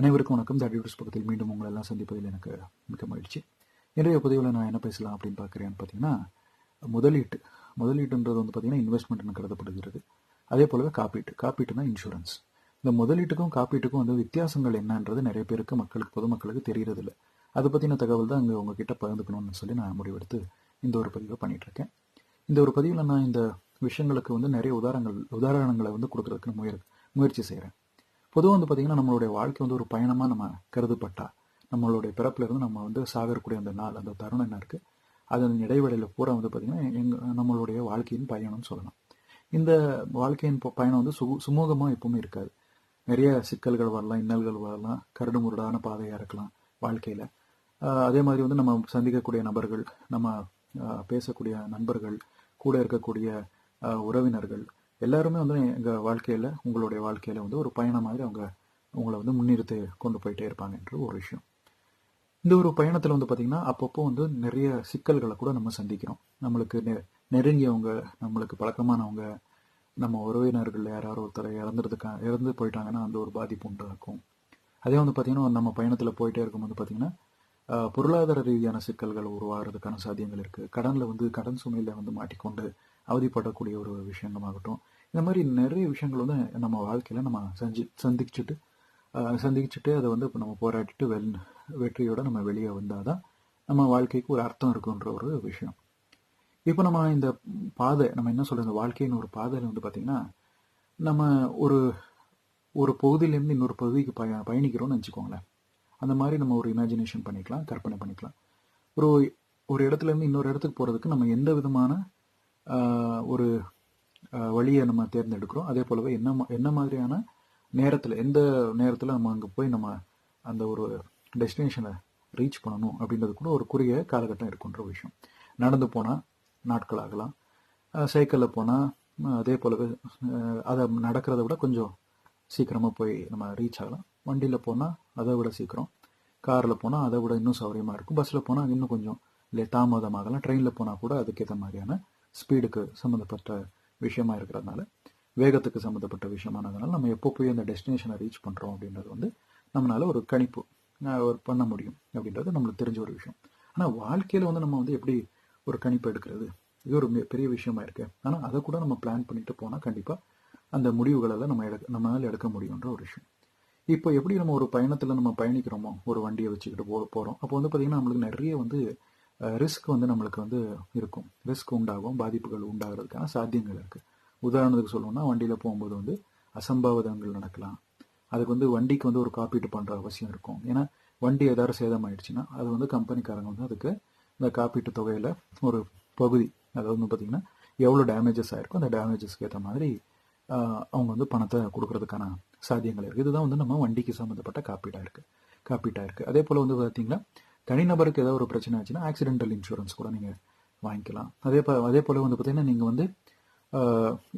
அனைவருக்கும் வணக்கம். தடியூஸ் பக்கத்தில் மீண்டும் உங்களை எல்லாம் சந்திப்பதில் எனக்கு மிக்க மகிழ்ச்சி. இன்றைய பதிவில் நான் என்ன பேசலாம் அப்படின்னு பார்க்குறேன்னு பார்த்தீங்கன்னா முதலீட்டு. முதலீட்டுன்றது வந்து பார்த்தீங்கன்னா இன்வெஸ்ட்மெண்ட்னு கருதப்படுகிறது. அதே போலவே காப்பீட்டு. காப்பீட்டுனா இன்சூரன்ஸ் இந்த முதலீட்டுக்கும் காப்பீட்டுக்கும் வந்து வித்தியாசங்கள் என்னன்றது நிறைய பேருக்கு மக்களுக்கு பொதுமக்களுக்கு தெரியறதில்ல. அதை பற்றின தகவல் தான் அங்கே உங்ககிட்ட பகிர்ந்துக்கணும்னு சொல்லி நான் முடிவெடுத்து இந்த ஒரு பதிவை பண்ணிகிட்ருக்கேன் இந்த ஒரு பதிவில் நான் இந்த விஷயங்களுக்கு வந்து நிறைய உதாரணங்கள் உதாரணங்களை வந்து கொடுக்குறதுக்கு முயற் முயற்சி செய்கிறேன் பொதுவாக வந்து பார்த்திங்கன்னா நம்மளுடைய வாழ்க்கை வந்து ஒரு பயணமாக நம்ம கருதப்பட்டா நம்மளுடைய பிறப்புலேருந்து நம்ம வந்து சாகரக்கூடிய அந்த நாள் அந்த தருணம் என்ன இருக்குது அதன் இடைவெளியில் பூரா வந்து பார்த்திங்கன்னா எங்கள் நம்மளுடைய வாழ்க்கையின் பயணம்னு சொல்லலாம். இந்த வாழ்க்கையின் பயணம் வந்து சு சுமூகமாக எப்பவுமே இருக்காது. நிறைய சிக்கல்கள் வரலாம் இன்னல்கள் வரலாம் கரடு முரடான பாதையாக இருக்கலாம் வாழ்க்கையில். அதே மாதிரி வந்து நம்ம சந்திக்கக்கூடிய நபர்கள் நம்ம பேசக்கூடிய நண்பர்கள் கூட இருக்கக்கூடிய உறவினர்கள் எல்லாருமே வந்து எங்கள் வாழ்க்கையில் உங்களுடைய வாழ்க்கையில் வந்து ஒரு பயணம் மாதிரி அவங்க உங்களை வந்து முன்னிறுத்து கொண்டு போயிட்டே இருப்பாங்கன்ற ஒரு விஷயம். இந்த ஒரு பயணத்தில் வந்து பார்த்திங்கன்னா அப்பப்போ வந்து நிறைய சிக்கல்களை கூட நம்ம சந்திக்கிறோம். நம்மளுக்கு நெ- நெருங்கியவங்க நம்மளுக்கு பழக்கமானவங்க நம்ம உறவினர்கள் யாராவது ஒருத்தர் இறந்துறதுக்கா இறந்து போயிட்டாங்கன்னா அந்த ஒரு பாதிப்பு உண்டாக்கும் அதே வந்து பார்த்திங்கன்னா நம்ம பயணத்தில் போயிட்டே இருக்கும்போது பார்த்திங்கன்னா பொருளாதார ரீதியான சிக்கல்கள் உருவாகிறதுக்கான சாத்தியங்கள் இருக்குது கடனில் வந்து கடன் சுமையில் வந்து மாட்டிக்கொண்டு அவதிப்படக்கூடிய ஒரு விஷயங்களாகட்டும். இந்த மாதிரி நிறைய விஷயங்கள் வந்து நம்ம வாழ்க்கையில் நம்ம சந்தி சந்திச்சுட்டு சந்திச்சுட்டு அதை வந்து இப்போ நம்ம போராடிட்டு வெல் வெற்றியோடு நம்ம வெளியே வந்தால் தான் நம்ம வாழ்க்கைக்கு ஒரு அர்த்தம் இருக்குன்ற ஒரு விஷயம். இப்போ நம்ம இந்த பாதை நம்ம என்ன சொல்கிறது இந்த வாழ்க்கையின் ஒரு பாதையில் வந்து பார்த்திங்கன்னா நம்ம ஒரு ஒரு பகுதியிலேருந்து இன்னொரு பகுதிக்கு பய பயணிக்கிறோம்னு வச்சுக்கோங்களேன். அந்த மாதிரி நம்ம ஒரு இமேஜினேஷன் பண்ணிக்கலாம் கற்பனை பண்ணிக்கலாம். ஒரு ஒரு இடத்துல இருந்து இன்னொரு இடத்துக்கு போகிறதுக்கு நம்ம எந்த விதமான ஒரு வழியை நம்ம தேர்ந்தெடுக்கிறோம். அதே போலவே என்ன என்ன மாதிரியான நேரத்தில் எந்த நேரத்தில் நம்ம அங்கே போய் நம்ம அந்த ஒரு டெஸ்டினேஷனை ரீச் பண்ணணும் அப்படின்றது கூட ஒரு குறுகிய காலகட்டம் இருக்குன்ற விஷயம். நடந்து போனால் நாட்கள் ஆகலாம். சைக்கிளில் போனால் அதே போலவே அதை நடக்கிறத விட கொஞ்சம் சீக்கிரமாக போய் நம்ம ரீச் ஆகலாம். வண்டியில் போனால் அதை விட சீக்கிரம். காரில் போனால் அதை விட இன்னும் சௌகரியமாக இருக்கும். பஸ்ஸில் போனால் இன்னும் கொஞ்சம் இல்லை தாமதமாகலாம். ட்ரெயினில் போனால் கூட அதுக்கேற்ற மாதிரியான ஸ்பீடுக்கு சம்மந்தப்பட்ட விஷயமா இருக்கிறதுனால வேகத்துக்கு சம்மந்தப்பட்ட விஷயமானதுனால நம்ம எப்போ போய் அந்த டெஸ்டினேஷனை ரீச் பண்ணுறோம் அப்படின்றது வந்து நம்மளால ஒரு கணிப்பு ஒரு பண்ண முடியும் அப்படின்றது நம்மளுக்கு தெரிஞ்ச ஒரு விஷயம். ஆனால் வாழ்க்கையில் வந்து நம்ம வந்து எப்படி ஒரு கணிப்பு எடுக்கிறது? இது ஒரு மிக பெரிய விஷயமா இருக்கு. ஆனால் அதை கூட நம்ம பிளான் பண்ணிட்டு போனால் கண்டிப்பாக அந்த முடிவுகளெல்லாம் நம்ம எடுக்க நம்மளால எடுக்க முடியுன்ற ஒரு விஷயம். இப்போ எப்படி நம்ம ஒரு பயணத்தில் நம்ம பயணிக்கிறோமோ ஒரு வண்டியை வச்சுக்கிட்டு போ போகிறோம் அப்போ வந்து பார்த்திங்கன்னா நம்மளுக்கு நிறைய வந்து ரிஸ்க் வந்து நம்மளுக்கு வந்து இருக்கும். ரிஸ்க் உண்டாகும் பாதிப்புகள் உண்டாகிறதுக்கான சாத்தியங்கள் இருக்குது உதாரணத்துக்கு சொல்லணும்னா வண்டியில் போகும்போது வந்து அசம்பாவிதங்கள் நடக்கலாம். அதுக்கு வந்து வண்டிக்கு வந்து ஒரு காப்பீட்டு பண்ணுற அவசியம் இருக்கும். ஏன்னா வண்டி ஏதாவது சேதம் ஆயிடுச்சுன்னா அது வந்து கம்பெனிக்காரங்க வந்து அதுக்கு இந்த காப்பீட்டு தொகையில் ஒரு பகுதி அதாவது வந்து பார்த்திங்கன்னா எவ்வளோ டேமேஜஸ் ஆகிருக்கோ அந்த டேமேஜஸ்க்கு ஏற்ற மாதிரி அவங்க வந்து பணத்தை கொடுக்கறதுக்கான சாத்தியங்கள் இருக்குது இதுதான் வந்து நம்ம வண்டிக்கு சம்மந்தப்பட்ட காப்பீடாக இருக்குது காப்பீட்டாக இருக்குது அதே போல் வந்து பார்த்திங்கன்னா தனிநபருக்கு ஏதாவது ஒரு பிரச்சனை ஆச்சுன்னா ஆக்சிடென்டல் இன்சூரன்ஸ் கூட நீங்கள் வாங்கிக்கலாம். அதே போ அதே போல் வந்து பார்த்தீங்கன்னா நீங்கள் வந்து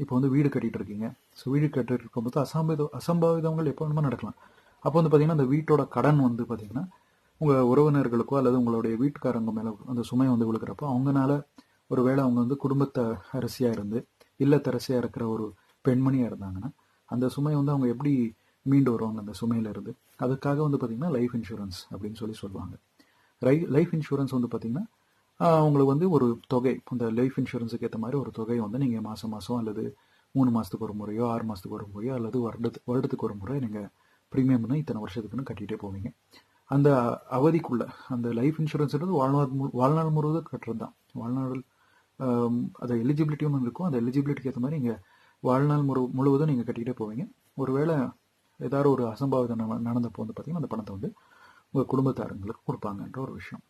இப்போ வந்து வீடு கட்டிட்டு இருக்கீங்க. ஸோ வீடு கட்டிட்டு இருக்கும்போது அசம்பாவித அசம்பாவிதங்கள் எப்போ வேணுமோ நடக்கலாம். அப்போ வந்து பார்த்தீங்கன்னா அந்த வீட்டோட கடன் வந்து பார்த்தீங்கன்னா உங்கள் உறவினர்களுக்கோ அல்லது உங்களுடைய வீட்டுக்காரங்க மேலே அந்த சுமை வந்து விழுக்கிறப்போ அவங்கனால ஒரு வேளை அவங்க வந்து குடும்பத்தை அரசியாக இருந்து இல்லத்தரசியாக இருக்கிற ஒரு பெண்மணியாக இருந்தாங்கன்னா அந்த சுமை வந்து அவங்க எப்படி மீண்டு வருவாங்க அந்த சுமையிலிருந்து? அதுக்காக வந்து பார்த்தீங்கன்னா லைஃப் இன்சூரன்ஸ் அப்படின்னு சொல்லி சொல்லுவாங்க. ரை லைஃப் இன்சூரன்ஸ் வந்து பார்த்தீங்கன்னா உங்களுக்கு அவங்களுக்கு வந்து ஒரு தொகை அந்த லைஃப் இன்சூரன்ஸுக்கு ஏற்ற மாதிரி ஒரு தொகை வந்து நீங்கள் மாதம் மாதம் அல்லது மூணு மாதத்துக்கு ஒரு முறையோ ஆறு மாதத்துக்கு ஒரு முறையோ அல்லது வருடத்து வருடத்துக்கு ஒரு முறை நீங்கள் ப்ரீமியம்னு இத்தனை வருஷத்துக்குன்னு கட்டிகிட்டே போவீங்க. அந்த அவதிக்குள்ளே அந்த லைஃப் இன்சூரன்ஸ்ன்றது வாழ்நாள் மு- வாழ்நாள் முழுவதும் கட்டுறது தான் வாழ்நாள் அது எலிஜிபிலிட்டி ஒன்று இருக்கும் அந்த எலிஜிபிலிட்டிக்கு ஏற்ற மாதிரி நீங்கள் வாழ்நாள் முழு முழுவதும் நீங்கள் கட்டிக்கிட்டே போவீங்க. ஒருவேளை ஏதாவது ஒரு அசம்பாவிதம் நடந்தப்போ வந்து பார்த்தீங்கன்னா அந்த பணத்தை வந்து உங்கள் குடும்பத்தாரங்களுக்கு கொடுப்பாங்கன்ற ஒரு விஷயம்.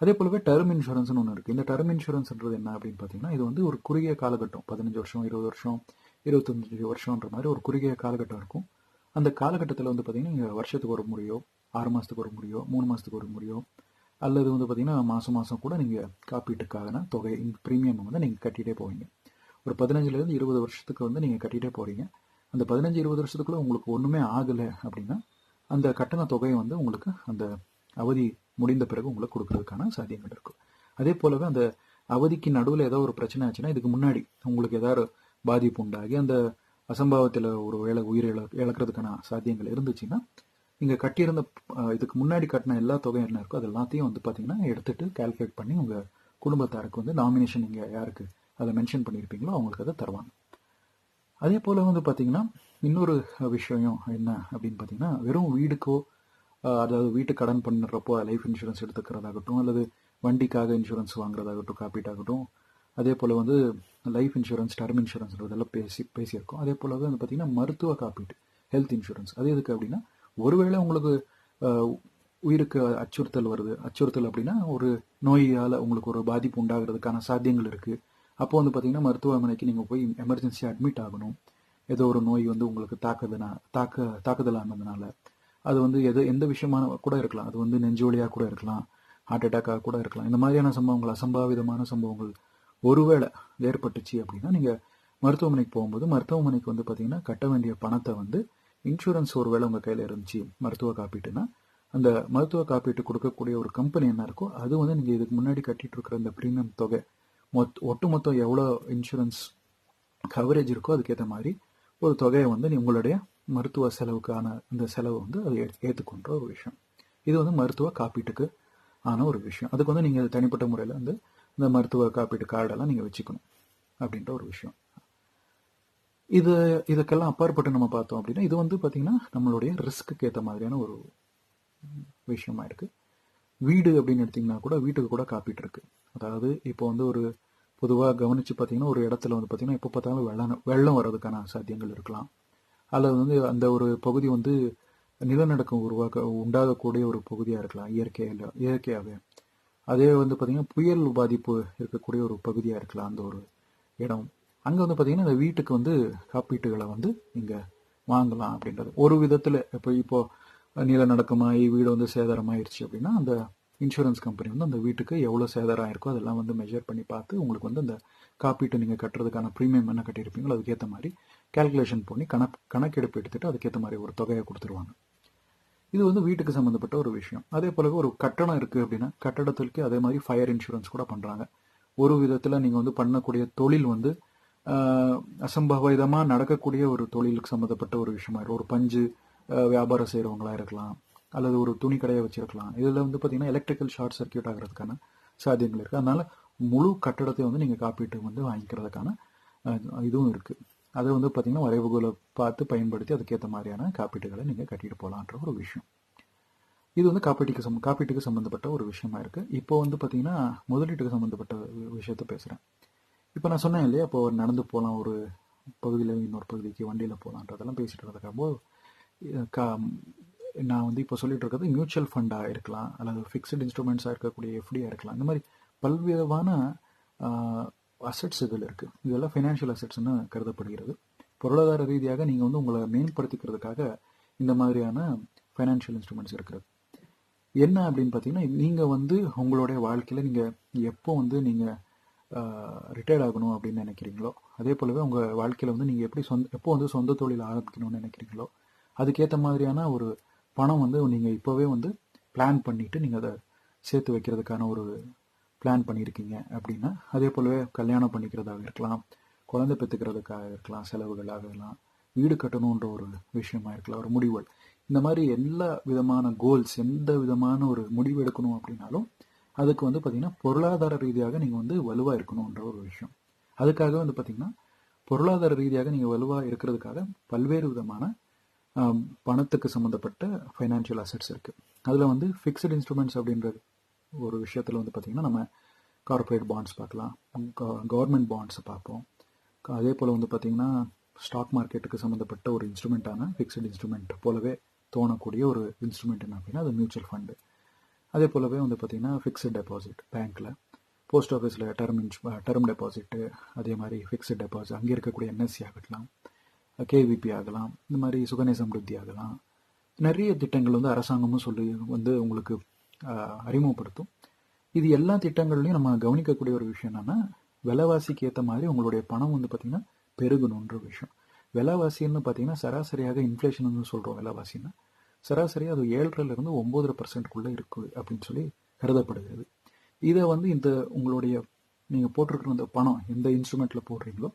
அதே போலவே டர்ம் இன்சூரன்ஸ்னு ஒன்று இருக்குது இந்த டர்ம் இன்சூரன்ஸ்ன்றது என்ன அப்படின்னு பார்த்தீங்கன்னா இது வந்து ஒரு குறுகிய காலகட்டம். பதினஞ்சு வருஷம் இருபது வருஷம் இருபத்தஞ்சு வருஷம்ன்ற மாதிரி ஒரு குறுகிய காலகட்டம் இருக்கும். அந்த காலகட்டத்தில் வந்து பார்த்தீங்கன்னா நீங்கள் வருஷத்துக்கு ஒரு முறையோ ஆறு மாதத்துக்கு ஒரு முறையோ மூணு மாதத்துக்கு ஒரு முறையோ அல்லது வந்து பார்த்தீங்கன்னா மாதம் மாதம் கூட நீங்கள் காப்பீட்டுக்கான தொகை ப்ரீமியம் வந்து நீங்கள் கட்டிகிட்டே போவீங்க. ஒரு பதினஞ்சுலேருந்து இருபது வருஷத்துக்கு வந்து நீங்கள் கட்டிகிட்டே போகிறீங்க அந்த பதினஞ்சு இருபது வருஷத்துக்குள்ளே உங்களுக்கு ஒன்றுமே ஆகலை அப்படின்னா அந்த கட்டண தொகையை வந்து உங்களுக்கு அந்த அவதி முடிந்த பிறகு உங்களுக்கு கொடுக்கறதுக்கான சாத்தியங்கள் இருக்கும் அதே போலவே அந்த அவதிக்கு நடுவில் ஏதோ ஒரு பிரச்சனை ஆச்சுன்னா இதுக்கு முன்னாடி உங்களுக்கு ஏதாவது பாதிப்பு உண்டாகி அந்த அசம்பாவத்தில் ஒரு வேலை உயிர் இழ இழக்கிறதுக்கான சாத்தியங்கள் இருந்துச்சுன்னா நீங்கள் கட்டியிருந்த இதுக்கு முன்னாடி கட்டின எல்லா தொகையும் என்ன இருக்கோ அது எல்லாத்தையும் வந்து பார்த்தீங்கன்னா எடுத்துட்டு கால்குலேட் பண்ணி உங்கள் குடும்பத்தாருக்கு வந்து நாமினேஷன் நீங்கள் யாருக்கு அதை மென்ஷன் பண்ணியிருப்பீங்களோ அவங்களுக்கு அதை தருவாங்க. அதே போல் வந்து பார்த்தீங்கன்னா இன்னொரு விஷயம் என்ன அப்படின்னு பார்த்தீங்கன்னா வெறும் வீடுக்கோ அதாவது வீட்டு கடன் பண்ணுறப்போ லைஃப் இன்சூரன்ஸ் எடுத்துக்கிறதாகட்டும் அல்லது வண்டிக்காக இன்சூரன்ஸ் வாங்குறதாகட்டும் காப்பீட்டாகட்டும் அதே போல் வந்து லைஃப் இன்சூரன்ஸ் டர்ம் இன்சூரன்ஸ்ன்றதெல்லாம் பேசி பேசியிருக்கோம். அதே போல் வந்து பார்த்தீங்கன்னா மருத்துவ காப்பீட்டு ஹெல்த் இன்சூரன்ஸ் அது எதுக்கு அப்படின்னா ஒருவேளை உங்களுக்கு உயிருக்கு அச்சுறுத்தல் வருது. அச்சுறுத்தல் அப்படின்னா ஒரு நோயால் உங்களுக்கு ஒரு பாதிப்பு உண்டாகிறதுக்கான சாத்தியங்கள் இருக்குது அப்போ வந்து பார்த்தீங்கன்னா மருத்துவமனைக்கு நீங்கள் போய் எமர்ஜென்சி அட்மிட் ஆகணும். ஏதோ ஒரு நோய் வந்து உங்களுக்கு தாக்குதுனா தாக்க தாக்குதலானதுனால. அது வந்து எது எந்த விஷயமான கூட இருக்கலாம். அது வந்து நெஞ்சோலியாக கூட இருக்கலாம். ஹார்ட் அட்டாக்காக கூட இருக்கலாம். இந்த மாதிரியான சம்பவங்கள் அசம்பாவிதமான சம்பவங்கள் ஒருவேளை ஏற்பட்டுச்சு அப்படின்னா நீங்கள் மருத்துவமனைக்கு போகும்போது மருத்துவமனைக்கு வந்து பார்த்தீங்கன்னா கட்ட வேண்டிய பணத்தை வந்து இன்சூரன்ஸ் ஒருவேளை உங்கள் கையில் இருந்துச்சு மருத்துவ காப்பீட்டுனா அந்த மருத்துவ காப்பீட்டு கொடுக்கக்கூடிய ஒரு கம்பெனி என்ன இருக்கோ அது வந்து நீங்கள் இதுக்கு முன்னாடி கட்டிட்டு இருக்கிற இந்த ப்ரீமியம் தொகை மொத் ஒட்டுமொத்தம் எவ்வளோ இன்சூரன்ஸ் கவரேஜ் இருக்கோ அதுக்கேற்ற மாதிரி ஒரு தொகையை வந்து நீ உங்களுடைய மருத்துவ செலவுக்கான இந்த செலவை வந்து அது ஏற்று- ஏற்றுக்கொண்ட ஒரு விஷயம். இது வந்து மருத்துவ காப்பீட்டுக்கு ஆன ஒரு விஷயம். அதுக்கு வந்து நீங்கள் தனிப்பட்ட முறையில் வந்து இந்த மருத்துவ காப்பீட்டு கார்டெல்லாம் நீங்கள் வச்சுக்கணும் அப்படின்ற ஒரு விஷயம். இது இதுக்கெல்லாம் அப்பாற்பட்டு நம்ம பார்த்தோம் அப்படின்னா இது வந்து பார்த்திங்கன்னா நம்மளுடைய ரிஸ்க்கு ஏற்ற மாதிரியான ஒரு விஷயமா இருக்குது வீடு அப்படின்னு எடுத்திங்கன்னா கூட வீட்டுக்கு கூட காப்பீட்டு இருக்குது அதாவது இப்போ வந்து ஒரு பொதுவாக கவனிச்சு பார்த்தீங்கன்னா ஒரு இடத்துல வந்து பார்த்தீங்கன்னா எப்போ பார்த்தாலும் வெள்ளம் வெள்ளம் வர்றதுக்கான சாத்தியங்கள் இருக்கலாம். அல்லது வந்து அந்த ஒரு பகுதி வந்து நிலநடுக்கம் உருவாக்க உண்டாகக்கூடிய ஒரு பகுதியாக இருக்கலாம் இயற்கையில் இயற்கையாகவே அதே வந்து பார்த்தீங்கன்னா புயல் பாதிப்பு இருக்கக்கூடிய ஒரு பகுதியாக இருக்கலாம் அந்த ஒரு இடம். அங்கே வந்து பார்த்தீங்கன்னா இந்த வீட்டுக்கு வந்து காப்பீட்டுகளை வந்து நீங்கள் வாங்கலாம் அப்படின்றது. ஒரு விதத்தில் இப்போ இப்போ நிலநடுக்கமாகி வீடு வந்து சேதாரமாயிருச்சு அப்படின்னா அந்த இன்சூரன்ஸ் கம்பெனி வந்து அந்த வீட்டுக்கு எவ்வளோ சேதாரம் இருக்கோ அதெல்லாம் வந்து மெஷர் பண்ணி பார்த்து உங்களுக்கு வந்து அந்த காப்பீட்டு நீங்கள் கட்டுறதுக்கான ப்ரீமியம் என்ன கட்டியிருப்பீங்களோ அதுக்கேற்ற மாதிரி கால்குலேஷன் பண்ணி கணக்கு கணக்கெடுப்பு எடுத்துட்டு அதுக்கேற்ற மாதிரி ஒரு தொகையை கொடுத்துருவாங்க. இது வந்து வீட்டுக்கு சம்மந்தப்பட்ட ஒரு விஷயம். அதே போல ஒரு கட்டணம் இருக்குது அப்படின்னா கட்டடத்திற்கு அதே மாதிரி ஃபயர் இன்சூரன்ஸ் கூட பண்ணுறாங்க ஒரு விதத்தில் நீங்கள் வந்து பண்ணக்கூடிய தொழில் வந்து அசம்பாவிதமாக நடக்கக்கூடிய ஒரு தொழிலுக்கு சம்மந்தப்பட்ட ஒரு விஷயமா இருக்கும். ஒரு பஞ்சு வியாபாரம் செய்கிறவங்களா இருக்கலாம். அல்லது ஒரு துணி கடையை வச்சிருக்கலாம். இதில் வந்து பார்த்தீங்கன்னா எலக்ட்ரிக்கல் ஷார்ட் சர்க்யூட் ஆகிறதுக்கான சாத்தியங்கள் இருக்குது அதனால் முழு கட்டடத்தை வந்து நீங்கள் காப்பீட்டு வந்து வாங்கிக்கிறதுக்கான இதுவும் இருக்குது அதை வந்து பார்த்திங்கன்னா வரைவுகளை பார்த்து பயன்படுத்தி அதுக்கேற்ற மாதிரியான காப்பீட்டுகளை நீங்கள் கட்டிட்டு போகலான்ற ஒரு விஷயம். இது வந்து காப்பீட்டுக்கு சம் காப்பீட்டுக்கு சம்மந்தப்பட்ட ஒரு விஷயமா இருக்குது இப்போ வந்து பார்த்தீங்கன்னா முதலீட்டுக்கு சம்மந்தப்பட்ட விஷயத்த பேசுகிறேன் இப்போ நான் சொன்னேன் இல்லையா இப்போ நடந்து போகலாம் ஒரு பகுதியில் இன்னொரு பகுதிக்கு வண்டியில் போகலான்றதெல்லாம் பேசிட்டு இருந்ததுக்காக கா நான் வந்து இப்போ சொல்லிட்டு இருக்கிறது மியூச்சுவல் ஃபண்டாக இருக்கலாம் அல்லது ஃபிக்ஸ்டு இன்ஸ்ட்ருமெண்ட்ஸாக இருக்கக்கூடிய எஃப்டியாக இருக்கலாம். இந்த மாதிரி பல்விதமான அசட்ஸ் இதில் இருக்குது இதெல்லாம் ஃபைனான்ஷியல் அசட்ஸ்னு கருதப்படுகிறது. பொருளாதார ரீதியாக நீங்கள் வந்து உங்களை மேம்படுத்திக்கிறதுக்காக இந்த மாதிரியான ஃபைனான்ஷியல் இன்ஸ்ட்ருமெண்ட்ஸ் இருக்கிறது என்ன அப்படின்னு பார்த்தீங்கன்னா நீங்கள் வந்து உங்களுடைய வாழ்க்கையில் நீங்கள் எப்போ வந்து நீங்கள் ரிட்டையர்ட் ஆகணும் அப்படின்னு நினைக்கிறீங்களோ அதே போலவே உங்கள் வாழ்க்கையில் வந்து நீங்கள் எப்படி சொந்த எப்போ வந்து சொந்த தொழில் ஆரம்பிக்கணும்னு நினைக்கிறீங்களோ அதுக்கேற்ற மாதிரியான ஒரு பணம் வந்து நீங்கள் இப்போவே வந்து பிளான் பண்ணிவிட்டு நீங்கள் அதை சேர்த்து வைக்கிறதுக்கான ஒரு பிளான் பண்ணியிருக்கீங்க அப்படின்னா அதே போலவே கல்யாணம் பண்ணிக்கிறதாக இருக்கலாம் குழந்தை பெற்றுக்கிறதுக்காக இருக்கலாம் செலவுகளாக இருக்கலாம் வீடு கட்டணுன்ற ஒரு விஷயமா இருக்கலாம் ஒரு முடிவுகள் இந்த மாதிரி எல்லா விதமான கோல்ஸ் எந்த விதமான ஒரு முடிவு எடுக்கணும் அப்படின்னாலும் அதுக்கு வந்து பார்த்திங்கன்னா பொருளாதார ரீதியாக நீங்கள் வந்து வலுவாக இருக்கணுன்ற ஒரு விஷயம். அதுக்காக வந்து பார்த்தீங்கன்னா பொருளாதார ரீதியாக நீங்கள் வலுவாக இருக்கிறதுக்காக பல்வேறு விதமான பணத்துக்கு சம்மந்தப்பட்ட ஃபைனான்ஷியல் அசெட்ஸ் இருக்குது அதில் வந்து ஃபிக்ஸ்டு இன்ஸ்ட்ருமெண்ட்ஸ் அப்படின்ற ஒரு விஷயத்தில் வந்து பார்த்திங்கன்னா நம்ம கார்ப்பரேட் பாண்ட்ஸ் பார்க்கலாம். கவர்மெண்ட் பாண்ட்ஸை பார்ப்போம். அதே போல் வந்து பார்த்திங்கன்னா ஸ்டாக் மார்க்கெட்டுக்கு சம்மந்தப்பட்ட ஒரு இன்ஸ்ட்ருமெண்ட்டான ஃபிக்ஸ்டு இன்ஸ்ட்ருமெண்ட் போலவே தோணக்கூடிய ஒரு இன்ஸ்ட்ருமெண்ட் என்ன அப்படின்னா அது மியூச்சுவல் ஃபண்டு அதே போலவே வந்து பார்த்திங்கன்னா ஃபிக்ஸ்டு டெபாசிட் பேங்க்கில் போஸ்ட் ஆஃபீஸில் டெர்ம் இன்ஸ் டெர்ம் டெபாசிட்டு அதே மாதிரி ஃபிக்ஸ்டு டெபாசிட் அங்கே இருக்கக்கூடிய என்எஸ்சி ஆகலாம் கேவிபி ஆகலாம் இந்த மாதிரி சுகநே சம்ருத்தி ஆகலாம். நிறைய திட்டங்கள் வந்து அரசாங்கமும் சொல்லி வந்து உங்களுக்கு அறிமுகப்படுத்தும். இது எல்லா திட்டங்கள்லையும் நம்ம கவனிக்கக்கூடிய ஒரு விஷயம் என்னென்னா விலைவாசிக்கு ஏற்ற மாதிரி உங்களுடைய பணம் வந்து பார்த்திங்கன்னா பெருகணுன்ற விஷயம். விலைவாசின்னு பார்த்தீங்கன்னா சராசரியாக இன்ஃப்ளேஷன் சொல்கிறோம் விலைவாசின்னா. சராசரியாக அது ஏழரைலேருந்து ஒம்போதரை பர்சன்ட்குள்ளே இருக்குது அப்படின்னு சொல்லி கருதப்படுகிறது. இதை வந்து இந்த உங்களுடைய நீங்கள் போட்டிருக்கிற அந்த பணம் எந்த இன்ஸ்ட்ருமெண்ட்டில் போடுறீங்களோ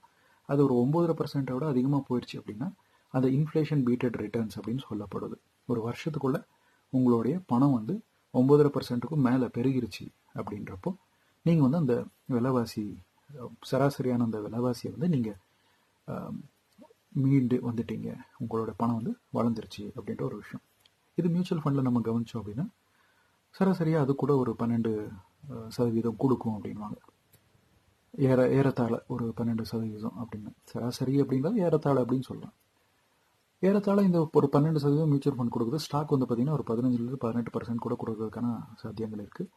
அது ஒரு ஒம்போதரை பர்சன்ட்டை விட அதிகமாக போயிடுச்சு அப்படின்னா அந்த இன்ஃப்ளேஷன் பீட்டட் ரிட்டர்ன்ஸ் அப்படின்னு சொல்லப்படுது. ஒரு வருஷத்துக்குள்ள உங்களுடைய பணம் வந்து ஒம்பதரை பர்சன்ட்டுக்கும் மேலே பெருகிருச்சு அப்படின்றப்போ நீங்கள் வந்து அந்த விலைவாசி சராசரியான அந்த விலைவாசியை வந்து நீங்கள் மீண்டு வந்துட்டீங்க. உங்களோட பணம் வந்து வளர்ந்துருச்சு அப்படின்ற ஒரு விஷயம். இது மியூச்சுவல் ஃபண்டில் நம்ம கவனிச்சோம் அப்படின்னா சராசரியாக அது கூட ஒரு பன்னெண்டு சதவீதம் கொடுக்கும் அப்படின்வாங்க ஏற ஏறத்தாழ ஒரு பன்னெண்டு சதவீதம் அப்படின்னு. சராசரி அப்படின்றது ஏறத்தாழ அப்படின்னு சொல்லலாம். ஏறத்தாழ இந்த ஒரு பன்னெண்டு சதவீதம் மியூச்சுவல் ஃபண்ட் கொடுக்குது. ஸ்டாக் வந்து பார்த்தீங்கன்னா ஒரு பதினஞ்சுலேருந்து பதினெட்டு பர்சன்ட் கூட கொடுக்கறதுக்கான சாத்தியங்கள் இருக்குது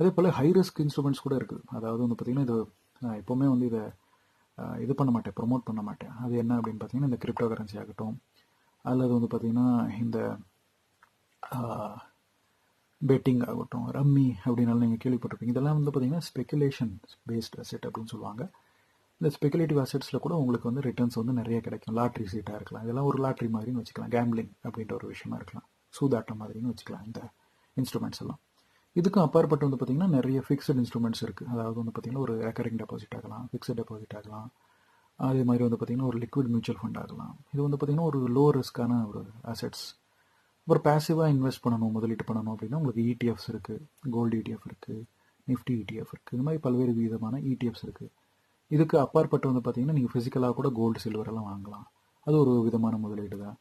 அதே போல் ஹை ரிஸ்க் இன்ஸ்ட்ருமெண்ட்ஸ் கூட இருக்குது. அதாவது வந்து பார்த்தீங்கன்னா இது நான் எப்போவுமே வந்து இதை இது பண்ண மாட்டேன் ப்ரொமோட் பண்ண மாட்டேன். அது என்ன அப்படின்னு பார்த்தீங்கன்னா இந்த கிரிப்டோ கரன்சி ஆகட்டும் அல்லது வந்து பார்த்தீங்கன்னா இந்த பெட்டிங் ஆகட்டும் ரம்மி அப்படின்னாலும் நீங்கள் கேள்விப்பட்டிருப்பீங்க. இதெல்லாம் வந்து பார்த்தீங்கன்னா ஸ்பெகுலேஷன் பேஸ்ட் அசெட் அப்படின்னு சொல்லுவாங்க. இந்த ஸ்பெகுலேட்டிவ் அசெட்ஸில் கூட உங்களுக்கு வந்து ரிட்டர்ன்ஸ் வந்து நிறைய கிடைக்கும். லாட்ரி சீட்டாக இருக்கலாம். இதெல்லாம் ஒரு லாட்ரி மாதிரின்னு வச்சுக்கலாம். கேம்பிளிங் அப்படின்ற ஒரு விஷயமா இருக்கலாம். சூதாட்டம் மாதிரின்னு வச்சுக்கலாம். இந்த இன்ஸ்ட்ருமெண்ட்ஸ் எல்லாம். இதுக்கும் அப்பாற்பட்டு வந்து பார்த்தீங்கன்னா நிறைய ஃபிக்ஸட் இன்ஸ்ட்ருமெண்ட்ஸ் இருக்குது அதாவது வந்து பார்த்தீங்கன்னா ஒரு ரெக்கரிங் டெபாசிட் ஆகலாம் ஃபிக்ஸட் டெபாசிட் ஆகலாம். அதே மாதிரி வந்து பார்த்தீங்கன்னா ஒரு லிக்விட் மியூச்சுவல் ஃபண்ட் ஆகலாம். இது வந்து பார்த்தீங்கன்னா ஒரு லோ ரிஸ்க்கான ஒரு அசெட்ஸ் அப்புறம் பேசிவாக இன்வெஸ்ட் பண்ணணும் முதலீட்டு பண்ணணும் அப்படின்னா உங்களுக்கு இடிஎஃப்ஸ் இருக்குது கோல்டு இடிஎஃப் இருக்குது நிஃப்டி இடிஎஃப் இருக்குது இந்த மாதிரி பல்வேறு விதமான இடிஎஃப்ஸ் இருக்குது இதுக்கு அப்பாற்பட்டு வந்து பார்த்தீங்கன்னா நீங்கள் ஃபிசிக்கலாக கூட கோல்டு சில்வர் எல்லாம் வாங்கலாம். அது ஒரு விதமான முதலீடு தான்.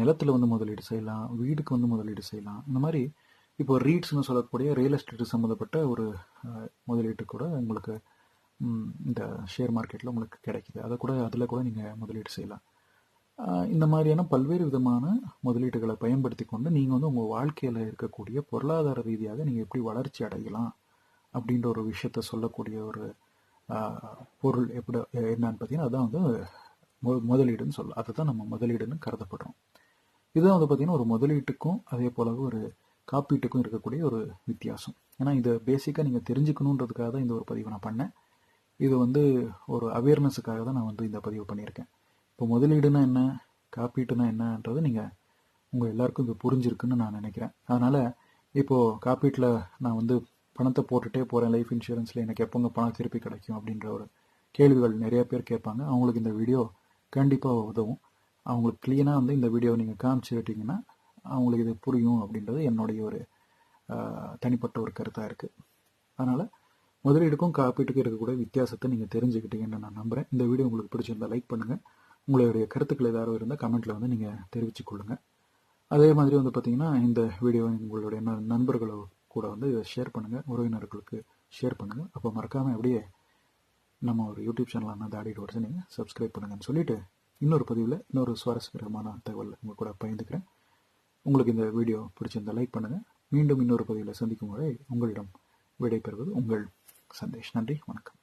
நிலத்தில் வந்து முதலீடு செய்யலாம் வீடுக்கு வந்து முதலீடு செய்யலாம். இந்த மாதிரி இப்போ ரீட்ஸ்னு சொல்லக்கூடிய ரியல் எஸ்டேட் சம்மந்தப்பட்ட ஒரு முதலீட்டு கூட உங்களுக்கு இந்த ஷேர் மார்க்கெட்டில் உங்களுக்கு கிடைக்குது. அதை கூட அதில் கூட நீங்கள் முதலீடு செய்யலாம். இந்த மாதிரியான பல்வேறு விதமான முதலீடுகளை பயன்படுத்தி கொண்டு நீங்கள் வந்து உங்கள் வாழ்க்கையில் இருக்கக்கூடிய பொருளாதார ரீதியாக நீங்கள் எப்படி வளர்ச்சி அடையலாம் அப்படின்ற ஒரு விஷயத்த சொல்லக்கூடிய ஒரு பொருள் எப்படி என்னன்னு பார்த்தீங்கன்னா அதுதான் வந்து மு- முதலீடுன்னு சொல்லலாம் அதை தான் நம்ம முதலீடுன்னு கருதப்படுறோம். இதுதான் வந்து பார்த்தீங்கன்னா ஒரு முதலீட்டுக்கும் அதே போலவே ஒரு காப்பீட்டுக்கும் இருக்கக்கூடிய ஒரு வித்தியாசம். ஏன்னா இதை பேசிக்காக நீங்கள் தெரிஞ்சுக்கணுன்றதுக்காக தான் இந்த ஒரு பதிவை நான் பண்ணேன். இது வந்து ஒரு அவேர்னஸுக்காக தான் நான் வந்து இந்த பதிவு பண்ணியிருக்கேன். இப்போ முதலீடுனா என்ன காப்பீட்டுனா என்னன்றது நீங்கள் உங்கள் எல்லாருக்கும் இது புரிஞ்சிருக்குன்னு நான் நினைக்கிறேன். அதனால் இப்போது காப்பீட்டில் நான் வந்து பணத்தை போட்டுட்டே போகிறேன் லைஃப் இன்சூரன்ஸில் எனக்கு எப்போங்க பணம் திருப்பி கிடைக்கும் அப்படின்ற ஒரு கேள்விகள் நிறைய பேர் கேட்பாங்க. அவங்களுக்கு இந்த வீடியோ கண்டிப்பாக உதவும். அவங்களுக்கு க்ளீனாக வந்து இந்த வீடியோ நீங்கள் காமிச்சு விட்டீங்கன்னா அவங்களுக்கு இது புரியும் அப்படின்றது என்னுடைய ஒரு தனிப்பட்ட ஒரு கருத்தாக இருக்குது அதனால் முதலீடுக்கும் காப்பீட்டுக்கும் இருக்கக்கூடிய வித்தியாசத்தை நீங்கள் தெரிஞ்சுக்கிட்டீங்கன்னு நான் நம்புகிறேன் இந்த வீடியோ உங்களுக்கு பிடிச்சிருந்தா லைக் பண்ணுங்கள் உங்களுடைய கருத்துக்கள் ஏதாவது இருந்தால் கமெண்ட்டில் வந்து நீங்கள் தெரிவித்து கொள்ளுங்கள் அதே மாதிரி வந்து பார்த்தீங்கன்னா இந்த வீடியோ உங்களுடைய நண்பர்களோ கூட வந்து இதை ஷேர் பண்ணுங்கள் உறவினர்களுக்கு ஷேர் பண்ணுங்கள் அப்போ மறக்காமல் அப்படியே நம்ம ஒரு யூடியூப் சேனலான தாடி டோர்ஸை நீங்கள் சப்ஸ்கிரைப் பண்ணுங்கன்னு சொல்லிட்டு இன்னொரு பதிவில் இன்னொரு சுவாரஸ்யகரமான தகவல் உங்கள் கூட பகிர்ந்துக்கிறேன். உங்களுக்கு இந்த வீடியோ பிடிச்சிருந்தால் லைக் பண்ணுங்கள் மீண்டும் இன்னொரு பதிவில் சந்திக்கும் வரை உங்களிடம் விடைபெறுவது உங்கள் சந்தேஷ். நன்றி. வணக்கம்.